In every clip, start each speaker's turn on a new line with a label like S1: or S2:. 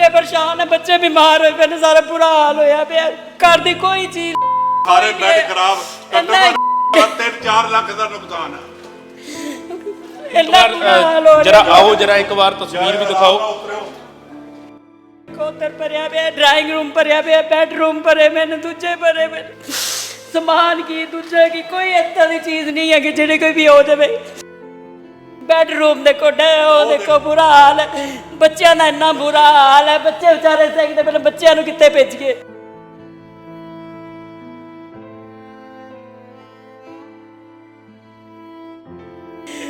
S1: ਬੱਚੇ ਪਰੇਸ਼ਾਨ ਨੇ ਬੱਚੇ ਬਿਮਾਰ ਹੋਏ ਪਏ ਨੇ ਸਾਰਾ ਬੁਰਾ ਹਾਲ ਹੋਇਆ ਪਿਆ। ਘਰ ਦੀ ਕੋਈ ਚੀਜ਼
S2: ਸਾਰੇ ਬੈੱਡ ਖਰਾਬ ਘੱਟੋ
S1: ਇੰਨਾ-
S2: ਘੱਟ 3-4 ਲੱਖ ਦਾ ਨੁਕਸਾਨ ਹੈ।
S1: ਇੰਨਾ ਬੁਰਾ ਹਾਲ ਹੋ
S3: ਜਰਾ
S1: ਰਿਹਾ
S3: ਆਓ ਜਰਾ ਇੱਕ ਵਾਰ ਤਸਵੀਰ ਵੀ ਦਿਖਾਓ।
S1: ਕੋਤਰ ਭਰਿਆ ਪਿਆ ਡਰਾਇੰਗ ਰੂਮ ਭਰਿਆ ਪਿਆ ਬੈਡਰੂਮ ਭਰੇ ਮੈਨੇ ਦੂਜੇ ਭਰੇ ਮੈਂ ਸਮਾਨ ਕੀ ਦੂਜੇ ਕੀ ਕੋਈ ਏਦਾਂ ਦੀ ਚੀਜ਼ ਨਹੀਂ ਹੈ ਕਿ ਜਿਹੜੇ ਕੋਈ ਵੀ ਹੋ ਜਾਵੇ। ਬੈਡਰੂਮ ਦੇਖੋ ਡੇ ਉਹ ਦੇਖੋ ਬੁਰਾ ਹਾਲ ਹੈ। ਬੱਚਿਆਂ ਦਾ ਇੰਨਾ ਬੁਰਾ ਹਾਲ ਹੈ। ਬੱਚੇ ਵਿਚਾਰੇ ਸੈਂਕਦੇ ਪਹਿਲਾਂ ਬੱਚਿਆਂ ਨੂੰ ਕਿੱਥੇ ਭੇਜੀਏ?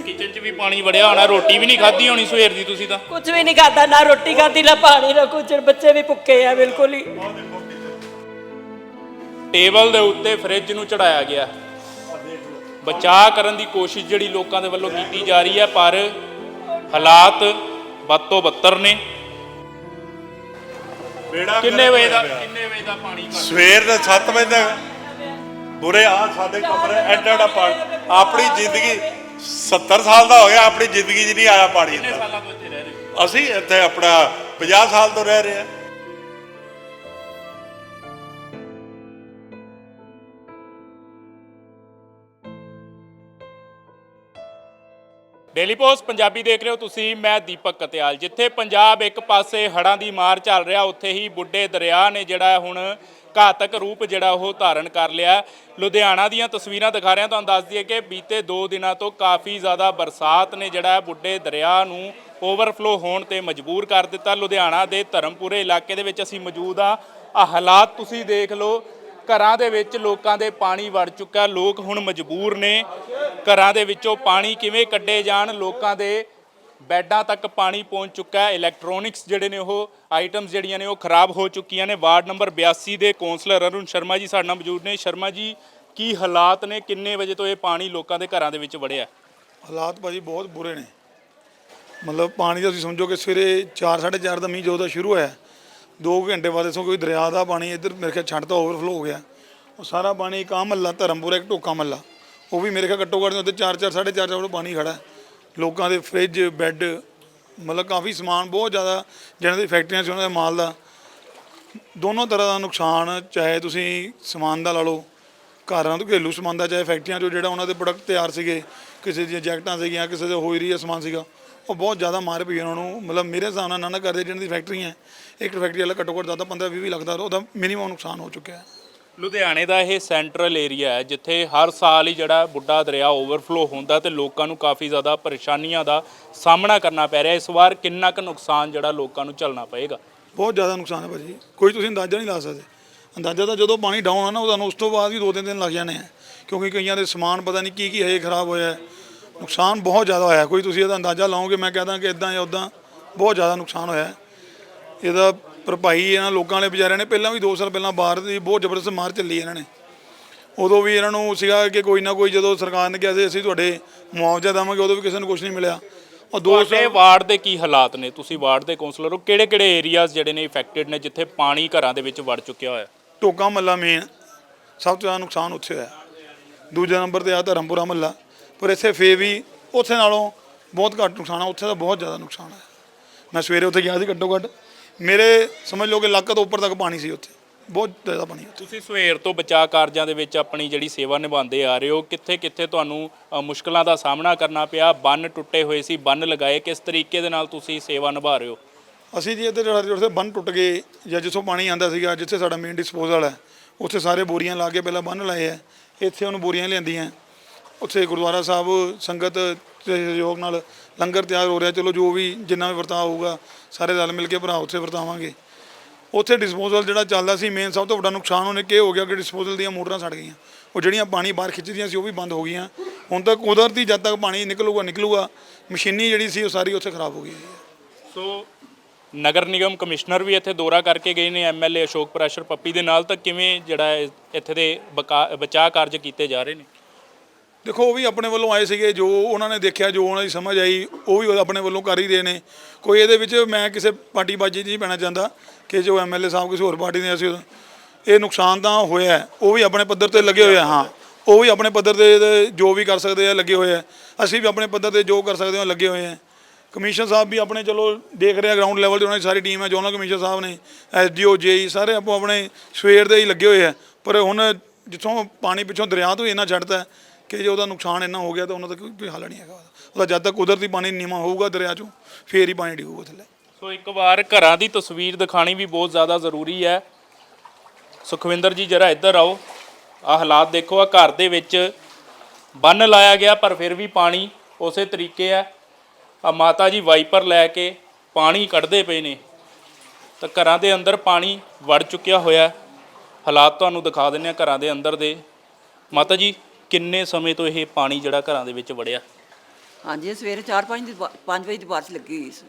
S3: ਕਿਚਨ 'ਚ ਵੀ ਪਾਣੀ ਵੜਿਆ ਹੋਣਾ ਰੋਟੀ ਵੀ ਨਹੀਂ ਖਾਧੀ ਹੋਣੀ ਸਵੇਰ ਦੀ ਤੁਸੀਂ ਤਾਂ।
S1: ਕੁਝ ਵੀ ਨਹੀਂ ਖਾਦਾ ਨਾ ਰੋਟੀ ਖਾਦੀ ਨਾ ਪਾਣੀ ਨਾ ਕੁਝ ਬੱਚੇ ਵੀ ਭੁੱਖੇ ਆ ਬਿਲਕੁਲ ਹੀ।
S3: ਟੇਬਲ ਦੇ ਉੱਤੇ ਫ੍ਰਿਜ ਨੂੰ ਚੜਾਇਆ ਗਿਆ। ਬਚਾਅ ਕਰਨ ਦੀ ਕੋਸ਼ਿਸ਼ ਜਿਹੜੀ ਲੋਕਾਂ ਦੇ ਵੱਲੋਂ ਕੀਤੀ ਜਾ ਰਹੀ ਹੈ ਪਰ ਹਾਲਾਤ ਵੱਧ ਤੋਂ ਬੱਤਰ ਨੇ।
S2: ਬੇੜਾ
S3: ਕਿੰਨੇ ਵਜੇ ਦਾ। ਕਿੰਨੇ ਵਜੇ ਦਾ ਪਾਣੀ
S2: ਸਵੇਰ ਦੇ 7 ਵਜੇ ਤੱਕ। ਬੁਰੇ ਆ ਸਾਡੇ ਕਮਰੇ ਐਡਾ ਐਡਾ ਪਾਣੀ। ਆਪਣੀ ਜ਼ਿੰਦਗੀ 70 ਸਾਲ ਦਾ ਹੋ ਗਿਆ ਆਪਣੀ ਜ਼ਿੰਦਗੀ 'ਚ ਨਹੀਂ ਆਇਆ ਪਾਣੀ? ਅਸੀਂ ਇੱਥੇ ਆਪਣਾ 50 ਸਾਲ ਤੋਂ ਰਹਿ ਰਹੇ ਹਾਂ।
S3: ਡੇਲੀ ਪੋਸਟ ਪੰਜਾਬੀ ਦੇਖ ਰਹੇ ਹੋ ਤੁਸੀਂ, ਮੈਂ ਦੀਪਕ ਕਤਿਆਲ। ਜਿੱਥੇ ਪੰਜਾਬ ਇੱਕ ਪਾਸੇ ਹੜ੍ਹਾਂ ਦੀ ਮਾਰ ਚੱਲ ਰਿਹਾ, ਉੱਥੇ ਹੀ ਬੁੱਢੇ ਦਰਿਆ ਨੇ ਜਿਹੜਾ ਹੁਣ ਘਾਤਕ ਰੂਪ ਜਿਹੜਾ ਉਹ ਧਾਰਨ ਕਰ ਲਿਆ ਲੁਧਿਆਣਾ ਦੀਆਂ ਤਸਵੀਰਾਂ ਦਿਖਾ ਰਿਹਾ, ਤੁਹਾਨੂੰ ਦੱਸ ਦਈਏ ਕਿ ਬੀਤੇ 2 ਦਿਨਾਂ ਤੋਂ ਕਾਫੀ ਜ਼ਿਆਦਾ ਬਰਸਾਤ ਨੇ ਜਿਹੜਾ ਬੁੱਢੇ ਦਰਿਆ ਨੂੰ ਓਵਰਫਲੋ ਹੋਣ ਤੇ ਮਜਬੂਰ ਕਰ ਦਿੱਤਾ। ਲੁਧਿਆਣਾ ਦੇ ਧਰਮਪੁਰੇ ਇਲਾਕੇ ਦੇ ਵਿੱਚ ਅਸੀਂ ਮੌਜੂਦ ਆ ਆ ਹਾਲਾਤ ਤੁਸੀਂ ਦੇਖ ਲਓ। ਘਰਾਂ ਦੇ ਵਿੱਚ ਲੋਕਾਂ ਦੇ ਪਾਣੀ ਵੜ ਚੁੱਕਾ, ਲੋਕ ਹੁਣ ਮਜਬੂਰ ਨੇ। ਘਰਾਂ ਦੇ ਵਿੱਚੋਂ ਪਾਣੀ ਕਿਵੇਂ ਕੱਢੇ ਜਾਣ, ਲੋਕਾਂ ਦੇ ਬੈੱਡਾਂ ਤੱਕ ਪਾਣੀ ਪਹੁੰਚ ਚੁੱਕਾ ਹੈ। ਇਲੈਕਟ੍ਰੋਨਿਕਸ ਜਿਹੜੇ ਨੇ ਉਹ ਆਈਟਮਸ ਜਿਹੜੀਆਂ ਨੇ ਉਹ ਖਰਾਬ ਹੋ ਚੁੱਕੀਆਂ ਨੇ। ਵਾਰਡ ਨੰਬਰ 82 ਦੇ ਕੌਂਸਲਰ ਅਰੁਣ ਸ਼ਰਮਾ ਜੀ ਸਾਡੇ ਨਾਲ ਮੌਜੂਦ ਨੇ। ਸ਼ਰਮਾ ਜੀ, ਕੀ ਹਾਲਾਤ ਨੇ? ਕਿੰਨੇ ਵਜੇ ਤੋਂ ਇਹ ਪਾਣੀ ਲੋਕਾਂ ਦੇ ਘਰਾਂ ਦੇ ਵਿੱਚ ਵੜਿਆ?
S4: ਹਾਲਾਤ ਭਾਜੀ ਬਹੁਤ ਬੁਰੇ ਨੇ। ਮਤਲਬ ਪਾਣੀ ਦਾ ਤੁਸੀਂ ਸਮਝੋ ਕਿ ਸਵੇਰੇ 4:30 ਦਾ ਮੀਂਹ ਜਦੋਂ ਦਾ ਸ਼ੁਰੂ ਹੋਇਆ 2 ਘੰਟੇ ਬਾਅਦ ਇਸੋਂ ਕੋਈ ਦਰਿਆ ਦਾ ਪਾਣੀ, ਇੱਧਰ ਮੇਰੇ ਖਿਆਲ ਛੱਡ ਤਾਂ ਓਵਰਫਲੋ ਹੋ ਗਿਆ। ਉਹ ਸਾਰਾ ਪਾਣੀ ਇੱਕ ਆਹ ਮਹੱਲਾ ਧਰਮਪੁਰਾ ਇੱਕ ਟੋਕਾ ਮਹੱਲਾ ਉਹ ਵੀ ਮੇਰੇ ਖਿਆਲ ਘੱਟੋ ਘੱਟ ਉੱਤੇ 4-4 4.5 ਫੁੱਟ ਪਾਣੀ ਖੜਾ ਲੋਕਾਂ ਦੇ ਫ੍ਰਿਜ ਬੈੱਡ ਮਤਲਬ ਕਾਫੀ ਸਮਾਨ, ਬਹੁਤ ਜ਼ਿਆਦਾ ਜਿਹਨਾਂ ਦੀ ਫੈਕਟਰੀਆਂ ਸੀ ਉਹਨਾਂ ਦੇ ਮਾਲ ਦਾ। ਦੋਨੋਂ ਤਰ੍ਹਾਂ ਦਾ ਨੁਕਸਾਨ, ਚਾਹੇ ਤੁਸੀਂ ਸਮਾਨ ਦਾ ਲਾ ਲਓ, ਘਰਾਂ ਤੋਂ ਘਰੇਲੂ ਸਮਾਨ ਦਾ, ਚਾਹੇ ਫੈਕਟਰੀਆਂ 'ਚੋਂ ਜਿਹੜਾ ਉਹਨਾਂ ਦੇ ਪ੍ਰੋਡਕਟ ਤਿਆਰ ਸੀਗੇ, ਕਿਸੇ ਦੀਆਂ ਜੈਕਟਾਂ ਸੀਗੀਆਂ, ਕਿਸੇ ਦੇ ਹੋਇਰੀ ਦਾ ਸਮਾਨ ਸੀਗਾ, ਉਹ ਬਹੁਤ ਜ਼ਿਆਦਾ ਮਾਰ ਪਈ ਉਹਨਾਂ ਨੂੰ। ਮਤਲਬ ਮੇਰੇ ਹਿਸਾਬ ਨਾਲ ਨਾ ਨਾ ਕਰਦੇ ਜਿਹਨਾਂ ਦੀ ਫੈਕਟਰੀਆਂ ਇੱਕ ਫੈਕਟਰੀ ਵਾਲਾ ਘੱਟੋ ਘੱਟ ਜ਼ਿਆਦਾ 15 20 ਲੱਖ ਦਾ ਉਹਦਾ ਮਿਨੀਮਮ ਨੁਕਸਾਨ ਹੋ ਚੁੱਕਿਆ ਹੈ।
S3: ਲੁਧਿਆਣੇ ਦਾ ਇਹ ਸੈਂਟਰਲ ਏਰੀਆ ਹੈ ਜਿੱਥੇ ਹਰ ਸਾਲ ਹੀ ਜਿਹੜਾ ਬੁੱਢਾ ਦਰਿਆ ਓਵਰਫਲੋ ਹੁੰਦਾ ਤੇ ਲੋਕਾਂ ਨੂੰ ਕਾਫੀ ਜ਼ਿਆਦਾ ਪਰੇਸ਼ਾਨੀਆਂ ਦਾ ਸਾਹਮਣਾ ਕਰਨਾ ਪੈ ਰਿਹਾ। ਇਸ ਵਾਰ ਕਿੰਨਾ ਕੁ ਨੁਕਸਾਨ ਜਿਹੜਾ ਲੋਕਾਂ ਨੂੰ ਝੱਲਣਾ ਪਏਗਾ?
S4: ਬਹੁਤ ਜ਼ਿਆਦਾ ਨੁਕਸਾਨ ਹੈ ਭਾਜੀ ਕੋਈ ਤੁਸੀਂ ਅੰਦਾਜ਼ਾ ਨਹੀਂ ਲਾ ਸਕਦੇ। ਅੰਦਾਜ਼ਾ ਤਾਂ ਜਦੋਂ ਪਾਣੀ ਡਾਊਨ ਆ ਨਾ ਉਹਦਾ ਉਸ ਤੋਂ ਬਾਅਦ ਵੀ ਦੋ ਤਿੰਨ ਦਿਨ ਲੱਗ ਜਾਣੇ ਆ। ਕਿਉਂਕਿ ਕਈਆਂ ਦੇ ਸਮਾਨ ਪਤਾ ਨਹੀਂ ਕੀ ਕੀ ਹਜੇ ਖਰਾਬ ਹੋਇਆ ਹੈ। ਨੁਕਸਾਨ ਬਹੁਤ ਜ਼ਿਆਦਾ ਹੋਇਆ। ਕੋਈ ਤੁਸੀਂ ਇਹਦਾ ਅੰਦਾਜ਼ਾ ਲਾਓਗੇ ਮੈਂ ਕਹਦਾ ਕਿ ਇਦਾਂ ਜਾਂ ਉਦਾਂ ਬਹੁਤ ਜ਼ਿਆਦਾ ਨੁਕਸਾਨ ਹੋਇਆ ਹੈ। ਇਹਦਾ ਭਰਪਾਈ ਇਹਨਾਂ ਲੋਕਾਂ ਵਾਲੇ ਵਿਚਾਰਿਆਂ ਨੇ ਪਹਿਲਾਂ ਵੀ 2 ਸਾਲ ਪਹਿਲਾਂ ਬਾਹਰ ਦੀ ਬਹੁਤ ਜ਼ਬਰਦਸਤ ਮਾਰ ਚੱਲੀ ਇਹਨਾਂ ਨੇ। ਉਦੋਂ ਵੀ ਇਹਨਾਂ ਨੂੰ ਸੀਗਾ ਕਿ ਕੋਈ ਨਾ ਕੋਈ ਜਦੋਂ ਸਰਕਾਰ ਨੇ ਕਿਹਾ ਸੀ ਅਸੀਂ ਤੁਹਾਡੇ ਮੁਆਵਜ਼ਾ ਦੇਵਾਂਗੇ ਉਦੋਂ ਵੀ ਕਿਸੇ ਨੂੰ ਕੁਝ ਨਹੀਂ ਮਿਲਿਆ। ਉਹ 2
S3: ਤੁਹਾਡੇ
S4: ਸਾਲ
S3: ਵਾਰਡ ਦੇ ਕੀ ਹਾਲਾਤ ਨੇ? ਤੁਸੀਂ ਵਾਰਡ ਦੇ ਕਾਉਂਸਲਰ ਹੋ। ਕਿਹੜੇ ਕਿਹੜੇ ਏਰੀਆਜ਼ ਜਿਹੜੇ ਨੇ ਇਫੈਕਟਡ ਨੇ ਜਿੱਥੇ ਪਾਣੀ ਘਰਾਂ ਦੇ ਵਿੱਚ ਵੜ ਚੁੱਕਿਆ ਹੋਇਆ?
S4: ਟੋਕਾ ਮੱਲਾ ਮੇਨ ਸਭ ਤੋਂ ਜ਼ਿਆਦਾ ਨੁਕਸਾਨ ਉੱਥੇ ਹੋਇਆ। ਦੂਜਾ ਨੰਬਰ ਤੇ ਆ ਧਰਮਪੁਰਾ ਮੱਲਾ। ਪਰ ਇੱਥੇ ਫੇ ਵੀ ਉੱਥੇ ਨਾਲੋਂ ਬਹੁਤ ਘੱਟ ਨੁਕਸਾਨ ਆ। ਉੱਥੇ ਤਾਂ ਬਹੁਤ ਜ਼ਿਆਦਾ ਨੁਕਸਾਨ ਹੈ ਮੈਂ ਸਵੇਰੇ ਉੱਥੇ ਗਿਆ ਸੀ ਘੱਟੋ ਘੱਟ ਮੇਰੇ ਸਮਝ ਲਓ ਕਿ ਲੱਕ ਤੋਂ ਉੱਪਰ ਤੱਕ ਪਾਣੀ ਸੀ ਉੱਥੇ। ਬਹੁਤ ਜ਼ਿਆਦਾ ਪਾਣੀ ਉੱਥੇ।
S3: ਤੁਸੀਂ ਸਵੇਰ ਤੋਂ ਬਚਾਅ ਕਾਰਜਾਂ ਦੇ ਵਿੱਚ ਆਪਣੀ ਜਿਹੜੀ ਸੇਵਾ ਨਿਭਾਉਂਦੇ ਆ ਰਹੇ ਹੋ ਕਿੱਥੇ ਕਿੱਥੇ ਤੁਹਾਨੂੰ ਅ, ਮੁਸ਼ਕਲਾਂ ਦਾ ਸਾਹਮਣਾ ਕਰਨਾ ਪਿਆ? ਬੰਨ ਟੁੱਟੇ ਹੋਏ ਸੀ ਬੰਨ ਲਗਾਏ ਕਿਸ ਤਰੀਕੇ ਦੇ ਨਾਲ ਤੁਸੀਂ ਸੇਵਾ ਨਿਭਾ ਰਹੇ ਹੋ?
S4: ਅਸੀਂ ਜੀ ਇੱਥੇ ਜਿਹੜਾ ਜਿੱਥੇ ਬੰਨ ਟੁੱਟ ਗਏ ਜਾਂ ਜਿੱਥੋਂ ਪਾਣੀ ਆਂਦਾ ਸੀਗਾ ਜਿੱਥੇ ਸਾਡਾ ਮੇਨ ਡਿਸਪੋਜ਼ਲ ਹੈ ਉੱਥੇ ਸਾਰੇ ਬੋਰੀਆਂ ਲਾ ਕੇ ਪਹਿਲਾਂ ਬੰਨ ਲਾਏ ਆ ਇੱਥੇ ਉਹਨੂੰ ਬੋਰੀਆਂ ਲਿਆਂਦੀਆਂ। ਉੱਥੇ ਗੁਰਦੁਆਰਾ ਸਾਹਿਬ ਸੰਗਤ ਦੇ ਸਹਿਯੋਗ ਨਾਲ ਲੰਗਰ ਤਿਆਰ ਹੋ ਰਿਹਾ। ਚਲੋ ਜੋ ਵੀ ਜਿੰਨਾ ਵੀ ਵਰਤਾਅ ਹੋਊਗਾ, ਸਾਰੇ ਰਲ ਮਿਲ ਕੇ ਭਰਾ ਉੱਥੇ ਵਰਤਾਵਾਂਗੇ। ਉੱਥੇ ਡਿਸਪੋਜ਼ਲ ਜਿਹੜਾ ਚੱਲਦਾ ਸੀ ਮੇਨ ਸਭ ਤੋਂ ਵੱਡਾ ਨੁਕਸਾਨ ਉਹਨੇ ਕੀ ਹੋ ਗਿਆ ਕਿ ਡਿਸਪੋਜ਼ਲ ਦੀਆਂ ਮੋਟਰਾਂ ਸੜ ਗਈਆਂ। ਉਹ ਜਿਹੜੀਆਂ ਪਾਣੀ ਬਾਹਰ ਖਿੱਚਦੀਆਂ ਸੀ, ਉਹ ਵੀ ਬੰਦ ਹੋ ਗਈਆਂ। ਹੁਣ ਤੱਕ ਕੁਦਰਤੀ ਜਦ ਤੱਕ ਪਾਣੀ ਨਿਕਲੂਗਾ ਨਿਕਲੂਗਾ, ਮਸ਼ੀਨੀ ਜਿਹੜੀ ਸੀ, ਉਹ ਸਾਰੀ ਉੱਥੇ ਖਰਾਬ ਹੋ ਗਈ ਹੈ।
S3: ਸੋ ਨਗਰ ਨਿਗਮ ਕਮਿਸ਼ਨਰ ਵੀ ਇੱਥੇ ਦੌਰਾ ਕਰਕੇ ਗਏ ਨੇ ਐਮਐਲਏ ਅਸ਼ੋਕ ਪ੍ਰੈਸ਼ਰ ਪੱਪੀ ਦੇ ਨਾਲ। ਤਾਂ ਕਿਵੇਂ ਜਿਹੜਾ ਹੈ ਇੱਥੇ ਦੇ ਬਕਾ- ਬਚਾਅ ਕਾਰਜ ਕੀਤੇ ਜਾ ਰਹੇ ਨੇ?
S4: ਦੇਖੋ, ਉਹ ਵੀ ਆਪਣੇ ਵੱਲੋਂ ਆਏ ਸੀਗੇ, ਜੋ ਉਹਨਾਂ ਨੇ ਦੇਖਿਆ, ਜੋ ਉਹਨਾਂ ਦੀ ਸਮਝ ਆਈ, ਉਹ ਵੀ ਆਪਣੇ ਵੱਲੋਂ ਕਰ ਹੀ ਰਹੇ ਨੇ। ਕੋਈ ਇਹਦੇ ਵਿੱਚ ਮੈਂ ਕਿਸੇ ਪਾਰਟੀ ਬਾਜੀ 'ਚ ਨਹੀਂ ਪੈਣਾ ਚਾਹੁੰਦਾ ਕਿ ਜੋ ਐਮਐਲਏ ਸਾਹਿਬ ਕਿਸੇ ਹੋਰ ਪਾਰਟੀ ਦੇ ਅਸੀਂ ਇਹ ਨੁਕਸਾਨ ਤਾਂ ਹੋਇਆ ਉਹ ਵੀ ਆਪਣੇ ਪੱਧਰ ਤੇ ਲੱਗੇ ਹੋਏ ਆ, ਹਾਂ। ਉਹ ਵੀ ਆਪਣੇ ਪੱਧਰ ਤੇ ਜੋ ਵੀ ਕਰ ਸਕਦੇ ਆ, ਲੱਗੇ ਹੋਏ ਆ। ਅਸੀਂ ਵੀ ਆਪਣੇ ਪੱਧਰ ਤੇ ਜੋ ਕਰ ਸਕਦੇ ਹਾਂ ਲੱਗੇ ਹੋਏ ਆ। ਕਮਿਸ਼ਨਰ ਸਾਹਿਬ ਵੀ ਆਪਣੇ, ਚਲੋ, ਦੇਖ ਰਹੇ ਰਿਹਾ ਗਰਾਊਂਡ ਲੈਵਲ ਤੇ ਉਹਨਾਂ ਦੀ ਸਾਰੀ ਟੀਮ ਹੈ ਜੋਨਲ ਕਮਿਸ਼ਨਰ ਸਾਹਿਬ ਨੇ ਐਸਡੀਓ ਜੇਈ ਸਾਰੇ ਆਪੋ ਆਪਣੇ ਸਵੇਰ ਦੇ ਹੀ ਲੱਗੇ ਹੋਏ ਆ। ਪਰ ਹੁਣ ਜਿੱਥੋਂ ਪਾਣੀ ਪਿੱਛੋਂ ਦਰਿਆ ਤੋਂ ਹੀ ਇੰਨਾ ਛੱਡਦਾ ਕਿ ਜੇ ਉਹਦਾ ਨੁਕਸਾਨ ਇੰਨਾ ਹੋ ਗਿਆ ਤਾਂ ਉਹਨਾਂ ਦਾ ਕੋਈ ਹੱਲ ਨਹੀਂ ਹੈਗਾ ਉਹਦਾ। ਜਦ ਤੱਕ ਕੁਦਰਤੀ ਪਾਣੀ ਨੀਵਾਂ ਹੋਊਗਾ ਦਰਿਆ ਚੋਂ, ਫੇਰ ਹੀ ਪਾਣੀ ਡਿੱਗੂਗਾ ਥੱਲੇ।
S3: ਸੋ ਇੱਕ ਵਾਰ ਘਰਾਂ ਦੀ ਤਸਵੀਰ ਦਿਖਾਣੀ ਵੀ ਬਹੁਤ ਜ਼ਿਆਦਾ ਜ਼ਰੂਰੀ ਹੈ। ਸੁਖਵਿੰਦਰ ਜੀ, ਜਰਾ ਇੱਧਰ ਆਓ। ਆ ਹਾਲਾਤ ਦੇਖੋ ਆ ਘਰ ਦੇ ਵਿੱਚ ਬੰਨ ਲਾਇਆ ਗਿਆ, ਪਰ ਫਿਰ ਵੀ ਪਾਣੀ ਉਸੇ ਤਰੀਕੇ ਹੈ। ਆ ਮਾਤਾ ਜੀ ਵਾਈਪਰ ਲੈ ਕੇ ਪਾਣੀ ਕੱਢਦੇ ਪਏ ਨੇ। ਤਾਂ ਘਰਾਂ ਦੇ ਅੰਦਰ ਪਾਣੀ ਵੜ ਚੁੱਕਿਆ ਹੋਇਆ ਹਾਲਾਤ ਤੁਹਾਨੂੰ ਦਿਖਾ ਦਿੰਨੇ ਆ ਘਰਾਂ ਦੇ ਅੰਦਰ ਦੇ। ਮਾਤਾ ਜੀ ਕਿੰਨੇ ਸਮੇਂ ਤੋਂ ਇਹ ਪਾਣੀ ਜਿਹੜਾ ਘਰਾਂ ਦੇ ਵਿੱਚ ਵੜਿਆ?
S5: ਹਾਂਜੀ ਸਵੇਰੇ 4-5 ਦੀ 5 ਵਜੇ ਦੀ ਬਾਰਿਸ਼ ਲੱਗੀ ਹੋਈ ਸੀ।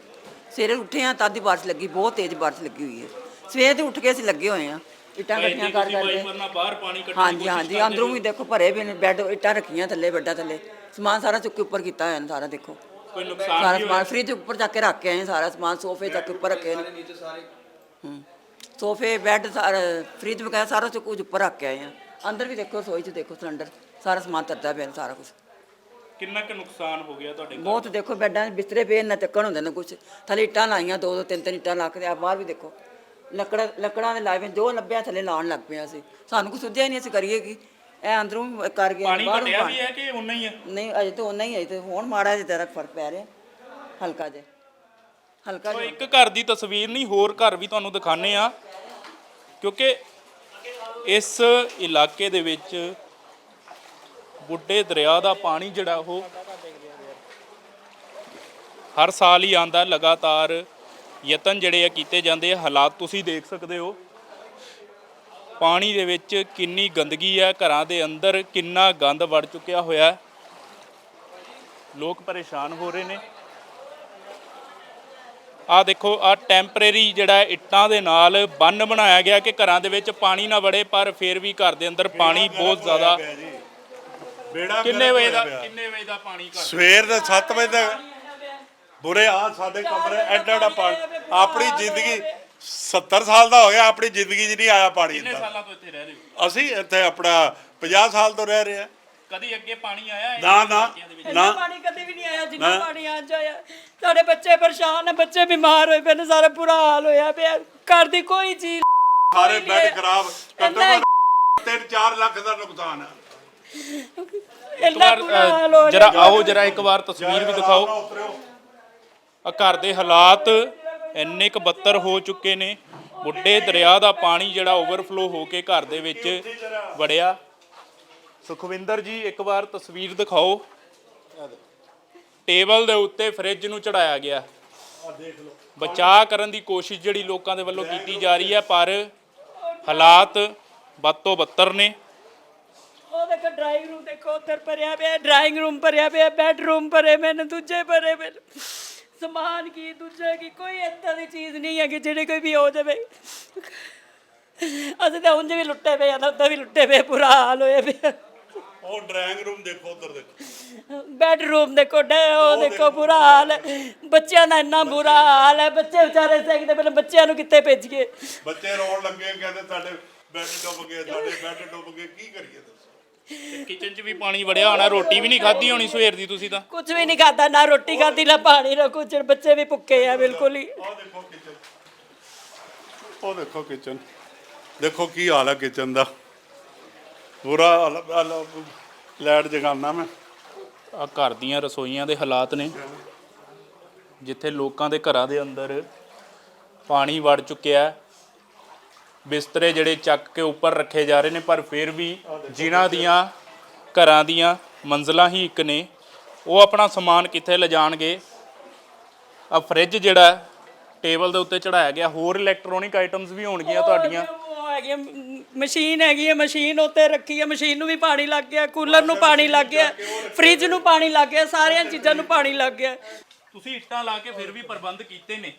S5: ਸਵੇਰੇ ਉੱਠੇ ਆ ਤਦ ਦੀ ਬਾਰਿਸ਼ ਲੱਗੀ ਬਹੁਤ ਤੇਜ਼ ਬਾਰਿਸ਼ ਲੱਗੀ ਹੋਈ ਹੈ। ਸਵੇਰ ਦੇ ਉੱਠ ਕੇ ਅਸੀਂ ਲੱਗੇ ਹੋਏ ਆ ਇੱਟਾਂ ਇਕੱਠੀਆਂ ਕਰ ਕਰਕੇ।
S3: ਬਾਹਰ ਪਾਣੀ ਕੱਢਣ ਦੀ
S5: ਹਾਂਜੀ ਹਾਂਜੀ ਅੰਦਰੋਂ ਵੀ ਦੇਖੋ ਭਰੇ ਵੀ ਨੇ ਬੈੱਡ ਇੱਟਾਂ ਰੱਖੀਆਂ ਥੱਲੇ ਬੈੱਡਾਂ ਥੱਲੇ। ਸਮਾਨ ਸਾਰਾ ਚੁੱਕ ਕੇ ਉੱਪਰ ਕੀਤਾ ਹੋਇਆ ਨੇ ਸਾਰਾ ਦੇਖੋ।
S3: ਕੋਈ ਨੁਕਸਾਨ
S5: ਸਾਰਾ ਸਮਾਨ ਫ੍ਰਿਜ ਉੱਪਰ ਚੱਕ ਕੇ ਰੱਖ ਕੇ ਆਏ ਸਾਰਾ ਸਮਾਨ ਸੋਫੇ ਚੱਕ ਕੇ ਉੱਪਰ ਰੱਖੇ ਨੇ। ਹੂੰ। ਸੋਫੇ ਬੈੱਡ ਸਾਰਾ ਫ੍ਰਿਜ ਵਗੈਰਾ ਸਾਰਾ ਚੁੱਕ ਕੁਝ ਉੱਪਰ ਰੱਖ ਕੇ ਆਏ ਆ ਅੰਦਰ ਵੀ ਦੇਖੋ ਰਸੋਈ 'ਚ ਦੇਖੋ ਸਿਲੰਡਰ। ਸਾਰਾ ਸਮਾਨ ਤਰਦਾ ਪਿਆ ਸਾਰਾ ਕੁਝ
S3: ਕਿੰਨਾ ਕੁ ਨੁਕਸਾਨ ਹੋ ਗਿਆ ਤੁਹਾਡੇ ਘਰ?
S5: ਬਹੁਤ ਦੇਖੋ ਬੈੱਡਾਂ 'ਚ ਬਿਸਤਰੇ ਪਏ ਨਾ ਚੱਕਣ ਹੁੰਦੇ ਨੇ ਕੁਛ। ਥੱਲੇ ਇੱਟਾਂ ਲਾਈਆਂ ਦੋ ਦੋ ਤਿੰਨ ਤਿੰਨ ਇੱਟਾਂ ਲਾ ਕੇ ਆ ਬਾਹਰ ਵੀ ਦੇਖੋ। ਲੱਕੜਾਂ ਲੱਕੜਾਂ ਦੇ ਹੋਏ ਜੋ ਲੱਭਿਆ ਥੱਲੇ ਲਾਉਣ ਲੱਗ ਪਿਆ ਸੀ ਸਾਨੂੰ ਕੁਛ ਸੁਝਿਆ ਹੀ ਨਹੀਂ ਅਸੀਂ ਕਰੀਏ ਕੀ? ਇਹ ਅੰਦਰੋਂ ਵੀ ਕਰ ਗਏ
S3: ਪਾਣੀ
S5: ਬਾਹਰੋਂ
S3: ਘਟਿਆ ਵੀ ਹੈ ਕਿ ਉਨਾ ਹੀ ਹੈ?
S5: ਨਹੀਂ ਅਜੇ ਤਾਂ ਉਨਾ ਹੀ ਅਜੇ ਤਾਂ ਹੁਣ ਮਾੜਾ ਜਿਹਾ ਤੇਰਾ ਫ਼ਰਕ ਪੈ ਰਿਹਾ। ਹਲਕਾ ਜਿਹਾ। ਹਲਕਾ
S3: ਸੋ
S5: ਜਿਹਾ।
S3: ਇੱਕ ਘਰ ਦੀ ਤਸਵੀਰ ਨਹੀਂ ਹੋਰ ਘਰ ਵੀ ਤੁਹਾਨੂੰ ਦਿਖਾਣੇ ਆ ਕਿਉਂਕਿ ਇਸ ਇਲਾਕੇ ਦੇ ਵਿੱਚ ਬੁੱਢੇ ਦਰਿਆ ਦਾ ਪਾਣੀ ਜਿਹੜਾ ਉਹ ਹਰ ਸਾਲ ਹੀ ਆਂਦਾ ਲਗਾਤਾਰ ਯਤਨ ਜਿਹੜੇ ਆ ਕੀਤੇ ਜਾਂਦੇ ਆ। ਹਾਲਾਤ ਤੁਸੀਂ ਦੇਖ ਸਕਦੇ ਹੋ। ਪਾਣੀ ਦੇ ਵਿੱਚ ਕਿੰਨੀ ਗੰਦਗੀ ਹੈ ਘਰਾਂ ਦੇ ਅੰਦਰ ਕਿੰਨਾ ਗੰਦ ਵੜ ਚੁੱਕਿਆ ਹੋਇਆ। ਹੈ ਲੋਕ ਪਰੇਸ਼ਾਨ ਹੋ ਰਹੇ ਨੇ। ਆ ਦੇਖੋ ਆ ਟੈਂਪਰੇਰੀ ਜਿਹੜਾ ਇੱਟਾਂ ਦੇ ਨਾਲ ਬੰਨ ਬਣਾਇਆ ਗਿਆ ਕਿ ਘਰਾਂ ਦੇ ਵਿੱਚ ਪਾਣੀ ਨਾ ਵੜੇ, ਪਰ ਫਿਰ ਵੀ ਘਰ ਦੇ ਅੰਦਰ ਪਾਣੀ ਬਹੁਤ ਜ਼ਿਆਦਾ
S2: ਬੇੜਾ
S3: ਕਿੰਨੇ
S2: ਗਰਕ
S3: ਵਜੇ ਦਾ
S2: ਹੋਇਆ ਪਿਆ।
S3: ਕਿੰਨੇ ਵਜੇ ਦਾ ਪਾਣੀ ਘਰ
S2: ਸਵੇਰ ਦੇ 7 ਵਜੇ ਤੱਕ। ਬੁਰੇ ਆ ਸਾਡੇ ਕਮਰੇ ਐਡਾ ਐਡਾ ਪਾਣੀ ਆਪਣੀ ਜ਼ਿੰਦਗੀ 70 ਸਾਲ ਦਾ ਹੋ ਗਿਆ ਆਪਣੀ ਜ਼ਿੰਦਗੀ 'ਚ ਨਹੀਂ ਆਇਆ ਪਾਣੀ
S3: ਕਿੰਨੇ
S2: ਇੰਨਾ
S3: ਸਾਲਾਂ ਤੋਂ ਇੱਥੇ ਰਹਿ ਰਹੇ ਹੋ?
S2: ਅਸੀਂ ਇੱਥੇ ਆਪਣਾ 50 ਸਾਲ ਤੋਂ ਰਹਿ ਰਹੇ ਹਾਂ।
S3: ਕਦੀ ਅੱਗੇ ਪਾਣੀ ਆਇਆ
S2: ਨਾ ਨਾ ਨਾ।
S1: ਪਾਣੀ ਕਦੇ ਵੀ ਨਹੀਂ ਆਇਆ ਜਿੰਨਾ
S2: ਨਾ।
S1: ਪਾਣੀ ਅੱਜ ਆਇਆ। ਸਾਡੇ ਬੱਚੇ ਪਰੇਸ਼ਾਨ ਨੇ ਬੱਚੇ ਬਿਮਾਰ ਹੋਏ ਪਏ ਨੇ ਸਾਰਾ ਬੁਰਾ ਹਾਲ ਹੋਇਆ ਪਿਆ। ਘਰ ਦੀ ਕੋਈ ਚੀਜ਼
S2: ਸਾਰੇ ਬੈੱਡ। ਖਰਾਬ ਘੱਟੋ ਘੱਟ 3-4 ਲੱਖ ਦਾ ਨੁਕਸਾਨ ਹੈ।
S1: ਇੰਨਾ ਬੁਰਾ ਹਾਲ ਹੋ
S3: ਜਰਾ ਆਓ ਜਰਾ ਇੱਕ ਵਾਰ ਤਸਵੀਰ ਵੀ ਦਿਖਾਓ। ਆ ਘਰ ਦੇ ਹਾਲਾਤ ਇੰਨੇ ਕੁ ਬੱਤਰ ਹੋ ਚੁੱਕੇ ਨੇ। ਬੁੱਢੇ ਦਰਿਆ ਦਾ ਪਾਣੀ ਜਿਹੜਾ ਓਵਰਫਲੋ ਹੋ ਕੇ ਘਰ ਦੇ ਵਿੱਚ ਵੜਿਆ। ਸੁਖਵਿੰਦਰ ਜੀ ਇੱਕ ਵਾਰ ਤਸਵੀਰ ਦਿਖਾਓ। ਟੇਬਲ ਦੇ ਉੱਤੇ ਫ੍ਰਿਜ ਨੂੰ ਚੜਾਇਆ ਗਿਆ। ਬਚਾਅ ਕਰਨ ਦੀ ਕੋਸ਼ਿਸ਼ ਜਿਹੜੀ ਲੋਕਾਂ ਦੇ ਵੱਲੋਂ ਕੀਤੀ ਜਾ ਰਹੀ ਹੈ ਪਰ ਹਾਲਾਤ ਵੱਧ ਤੋਂ ਬੱਤਰ ਨੇ।
S1: ਉਹ ਦੇਖੋ ਡਰਾਇੰਗ ਰੂਮ ਦੇਖੋ ਉੱਧਰ ਭਰਿਆ ਪਿਆ ਡਰਾਇੰਗ ਰੂਮ ਭਰਿਆ ਪਿਆ ਬੈਡਰੂਮ ਭਰੇ ਮੈਨੇ ਦੂਜੇ ਭਰੇ ਮੈਨੇ ਸਮਾਨ ਕੀ ਦੂਜੇ ਕੀ ਕੋਈ ਏਦਾਂ ਦੀ ਚੀਜ਼ ਨਹੀਂ ਹੈ ਕਿ ਜਿਹੜੇ ਕੋਈ ਵੀ ਹੋ ਜਾਵੇ। ਅਸੀਂ ਤਾਂ ਉਂਝ ਵੀ ਲੁੱਟੇ ਪਏ ਆ ਤਾਂ ਉੱਦਾਂ ਵੀ ਲੁੱਟੇ ਪਏ ਬੁਰਾ ਹਾਲ ਹੋਇਆ ਪਿਆ।
S2: ਉਹ ਡਰਾਇੰਗ ਰੂਮ ਦੇਖੋ ਉਧਰ ਦੇਖੋ।
S1: ਬੈਡਰੂਮ ਦੇਖੋ ਡੇ ਉਹ ਦੇਖੋ ਬੁਰਾ ਹਾਲ ਹੈ। ਬੱਚਿਆਂ ਦਾ ਇੰਨਾ ਬੁਰਾ ਹਾਲ ਹੈ। ਬੱਚੇ ਵਿਚਾਰੇ ਸੇਕਦੇ ਪਹਿਲਾਂ ਬੱਚਿਆਂ ਨੂੰ ਕਿੱਥੇ ਭੇਜੀਏ?
S2: ਬੱਚੇ ਰੋਣ ਲੱਗੇ ਕਹਿੰਦੇ ਸਾਡੇ ਬੈੱਡ ਡੁੱਬ ਗਏ ਸਾਡੇ ਬੈੱਡ ਡੁੱਬ ਗਏ ਕੀ ਕਰੀਏ
S3: ਕਿਚਨ 'ਚ ਵੀ ਪਾਣੀ ਵੜਿਆ ਹੋਣਾ ਰੋਟੀ ਵੀ ਨਹੀਂ ਖਾਧੀ ਹੋਣੀ ਸਵੇਰ ਦੀ ਤੁਸੀਂ ਤਾਂ?
S1: ਕੁਝ ਵੀ ਨਹੀਂ ਖਾਦਾ ਨਾ ਰੋਟੀ ਖਾਦੀ ਨਾ ਪਾਣੀ ਨਾ ਕੁਝ ਬੱਚੇ ਵੀ ਭੁੱਖੇ ਆ ਬਿਲਕੁਲ ਹੀ।
S2: ਉਹ ਦੇਖੋ ਕਿਚਨ ਉਹ ਦੇਖੋ ਕਿਚਨ ਦੇਖੋ ਕੀ ਹਾਲ ਹੈ ਕਿਚਨ ਦਾ। ਬੁਰਾ ਹਾਲ ਲਾਈਟ ਜਗਾਨਾ ਮੈਂ।
S3: ਆ ਘਰ ਦੀਆਂ ਰਸੋਈਆਂ ਦੇ ਹਾਲਾਤ ਨੇ। ਜਿੱਥੇ ਲੋਕਾਂ ਦੇ ਘਰਾਂ ਦੇ ਅੰਦਰ ਪਾਣੀ ਵੜ ਚੁੱਕਿਆ ਹੈ। ਬਿਸਤਰੇ ਜਿਹੜੇ ਚੱਕ ਕੇ ਉੱਪਰ ਰੱਖੇ ਜਾ ਰਹੇ ਨੇ ਪਰ ਫਿਰ ਵੀ ਜਿਨ੍ਹਾਂ ਦੀਆਂ ਘਰਾਂ ਦੀਆਂ ਮੰਜ਼ਲਾਂ ਹੀ ਇੱਕ ਨੇ ਉਹ ਆਪਣਾ ਸਮਾਨ ਕਿੱਥੇ ਲਿਜਾਣਗੇ? ਆ ਫ੍ਰਿਜ ਜਿਹੜਾ ਟੇਬਲ ਦੇ ਉੱਤੇ ਚੜਾਇਆ ਗਿਆ ਹੋਰ ਇਲੈਕਟ੍ਰੋਨਿਕ ਆਈਟਮਸ ਵੀ ਹੋਣਗੀਆਂ ਤੁਹਾਡੀਆਂ।
S1: ਉਹ ਹੈਗੀ ਆ, ਮ- ਮਸ਼ੀਨ ਹੈਗੀ ਹੈ ਮਸ਼ੀਨ ਉੱਤੇ ਰੱਖੀ ਹੈ ਮਸ਼ੀਨ ਨੂੰ ਵੀ ਪਾਣੀ ਲੱਗ ਗਿਆ ਕੂਲਰ ਨੂੰ ਪਾਣੀ ਲੱਗ ਗਿਆ ਫ੍ਰਿਜ ਨੂੰ ਪਾਣੀ ਲੱਗ ਗਿਆ ਸਾਰੀਆਂ ਚੀਜ਼ਾਂ ਨੂੰ ਪਾਣੀ ਲੱਗ ਗਿਆ।
S3: ਤੁਸੀਂ ਇੱਟਾਂ ਲਾ ਕੇ ਫਿਰ ਵੀ ਪ੍ਰਬੰਧ ਕੀਤੇ ਨੇ।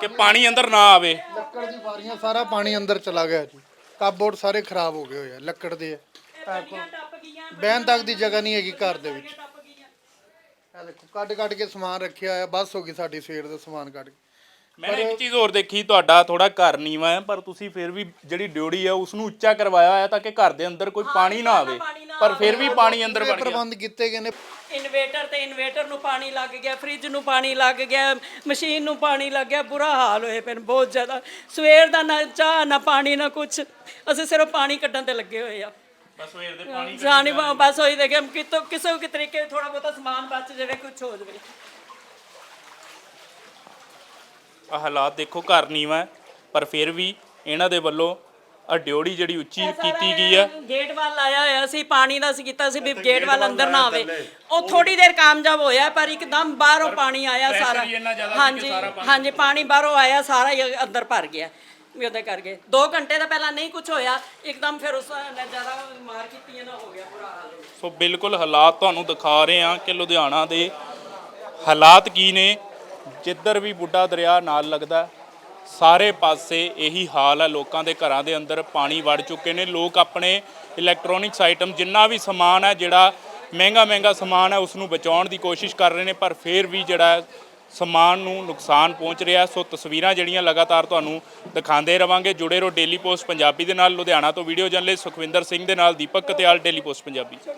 S3: ਕਿ ਪਾਣੀ ਅੰਦਰ ਨਾ ਆਵੇ।
S6: ਲੱਕੜ ਦੀ ਵਾਰੀਆਂ ਸਾਰਾ ਪਾਣੀ ਅੰਦਰ ਚਲਾ ਗਿਆ ਜੀ। ਕਾਬੋਰਡ ਸਾਰੇ ਖਰਾਬ ਹੋ ਗਏ ਹੋਏ ਆ ਲੱਕੜ ਦੇ ਬਹਿਣ ਤੱਕ ਦੀ ਜਗ੍ਹਾ ਨਹੀਂ ਹੈਗੀ ਘਰ ਦੇ ਵਿੱਚ। ਇਹ ਦੇਖੋ ਕੱਢ ਕੱਢ ਕੇ ਸਮਾਨ ਰੱਖਿਆ ਹੋਇਆ ਬਸ ਹੋ ਗਈ ਸਾਡੀ ਸਵੇਰ ਦਾ ਸਮਾਨ ਕੱਢ ਕੇ।
S3: ਮੈਂ ਇੱਕ ਚੀਜ਼ ਹੋਰ ਦੇਖੀ ਤੁਹਾਡਾ ਥੋੜਾ ਘਰ ਨੀਵਾ ਹੈ ਪਰ ਤੁਸੀਂ ਫਿਰ ਵੀ ਜਿਹੜੀ ਡਿਉੜੀ ਹੈ ਉਸ ਨੂੰ ਉੱਚਾ ਕਰਵਾਇਆ ਹੋਇਆ ਤਾਂ ਕਿ ਘਰ ਦੇ ਅੰਦਰ ਕੋਈ ਪਾਣੀ ਨਾ ਆਵੇ। ਪਰ ਫਿਰ ਵੀ ਪਾਣੀ ਅੰਦਰ ਵੜ ਗਿਆ।
S6: ਪ੍ਰਬੰਧ ਕੀਤੇ ਗਏ ਨੇ।
S1: ਇਨਵੇਟਰ ਤੇ ਇਨਵੇਟਰ ਨੂੰ ਪਾਣੀ ਲੱਗ ਗਿਆ ਫ੍ਰਿਜ ਨੂੰ ਪਾਣੀ ਲੱਗ ਗਿਆ ਮਸ਼ੀਨ ਨੂੰ ਪਾਣੀ ਲੱਗ ਗਿਆ ਬੁਰਾ ਹਾਲ ਹੋਏ ਪਏ ਨੇ ਬਹੁਤ ਜ਼ਿਆਦਾ। ਸਵੇਰ ਦਾ ਨਾ ਚਾਹ ਨਾ ਪਾਣੀ ਨਾ ਕੁਛ। ਅਸੀਂ ਸਿਰਫ ਪਾਣੀ ਕੱਢਣ ਤੇ ਲੱਗੇ ਹੋਏ ਆ।
S3: ਬਸ ਸਵੇਰ ਦੇ ਪਾਣੀ
S1: ਜਾਨੀ ਬਸ ਹੋਈ ਦੇ। ਕਿ ਕਿਤੋਂ ਕਿਸੇ ਵੀ ਤਰੀਕੇ ਥੋੜਾ ਬਹੁਤਾ ਸਮਾਨ ਬਚ ਜਾਵੇ ਕੁਝ ਹੋ ਜਾਵੇ।
S3: ਆ ਹਾਲਾਤ ਦੇਖੋ ਘਰ ਨੀਵਾ ਹੈ ਪਰ ਫਿਰ ਵੀ ਇਹਨਾਂ ਦੇ ਵੱਲੋਂ ਆ ਡਿਉੜੀ ਜਿਹੜੀ ਉੱਚੀ ਕੀਤੀ ਗਈ ਹੈ
S1: ਗੇਟ ਵੱਲ ਆਇਆ ਹੋਇਆ ਸੀ ਪਾਣੀ ਦਾ ਸੀ ਕੀਤਾ ਸੀ ਵੀ ਗੇਟ ਵੱਲ ਅੰਦਰ ਨਾ ਆਵੇ। ਉਹ ਥੋੜੀ ਦੇਰ ਕਾਮਯਾਬ ਹੋਇਆ ਪਰ ਇੱਕਦਮ ਬਾਹਰੋਂ ਪਾਣੀ ਆਇਆ ਸਾਰਾ।
S3: ਹੀ
S1: ਹਾਂਜੀ ਹਾਂਜੀ ਪਾਣੀ ਬਾਹਰੋਂ ਆਇਆ ਸਾਰਾ ਹੀ ਅੰਦਰ ਭਰ ਗਿਆ ਵੀ ਉਹਦੇ ਕਰਕੇ। 2 ਘੰਟੇ ਦਾ ਪਹਿਲਾਂ ਨਹੀਂ ਕੁਝ ਹੋਇਆ ਇੱਕਦਮ ਫਿਰ ਉਸ ਨੇ ਜ਼ਿਆਦਾ ਮਾਰ ਕੀਤੀ ਹੈ ਨਾ ਹੋ ਗਿਆ ਬੁਰਾ ਹਾਲ
S3: ਸੋ ਬਿਲਕੁਲ ਹਾਲਾਤ ਤੁਹਾਨੂੰ ਦਿਖਾ ਰਹੇ ਹਾਂ ਕਿ ਲੁਧਿਆਣਾ ਦੇ ਹਾਲਾਤ ਕੀ ਨੇ। ਜਿੱਧਰ ਵੀ ਬੁੱਢਾ ਦਰਿਆ ਨਾਲ ਲੱਗਦਾ, ਸਾਰੇ ਪਾਸੇ ਇਹੀ ਹਾਲ ਹੈ ਲੋਕਾਂ ਦੇ ਘਰਾਂ ਦੇ ਅੰਦਰ, ਪਾਣੀ ਵੜ ਚੁੱਕੇ ਨੇ। ਲੋਕ ਆਪਣੇ ਇਲੈਕਟ੍ਰੋਨਿਕਸ ਆਈਟਮ ਜਿੰਨਾ ਵੀ ਸਮਾਨ ਹੈ ਜਿਹੜਾ ਮਹਿੰਗਾ ਮਹਿੰਗਾ ਸਮਾਨ ਹੈ ਉਸ ਨੂੰ ਬਚਾਉਣ ਦੀ ਕੋਸ਼ਿਸ਼ ਕਰ ਰਹੇ ਨੇ, ਪਰ ਫਿਰ ਵੀ ਜਿਹੜਾ ਸਮਾਨ ਨੂੰ ਨੁਕਸਾਨ ਪਹੁੰਚ ਰਿਹਾ ਸੋ ਤਸਵੀਰਾਂ ਜਿਹੜੀਆਂ ਲਗਾਤਾਰ ਤੁਹਾਨੂੰ ਦਿਖਾਉਂਦੇ ਰਵਾਂਗੇ। ਜੁੜੇ ਰਹੋ ਡੇਲੀ ਪੋਸਟ ਪੰਜਾਬੀ ਦੇ ਨਾਲ, ਲੁਧਿਆਣਾ ਤੋਂ ਵੀਡੀਓ ਜਰਨਲਿਸਟ ਸੁਖਵਿੰਦਰ ਸਿੰਘ ਦੇ ਨਾਲ, ਦੀਪਕ ਕਤਿਆਲ ਡੇਲੀ ਪੋਸਟ ਪੰਜਾਬੀ।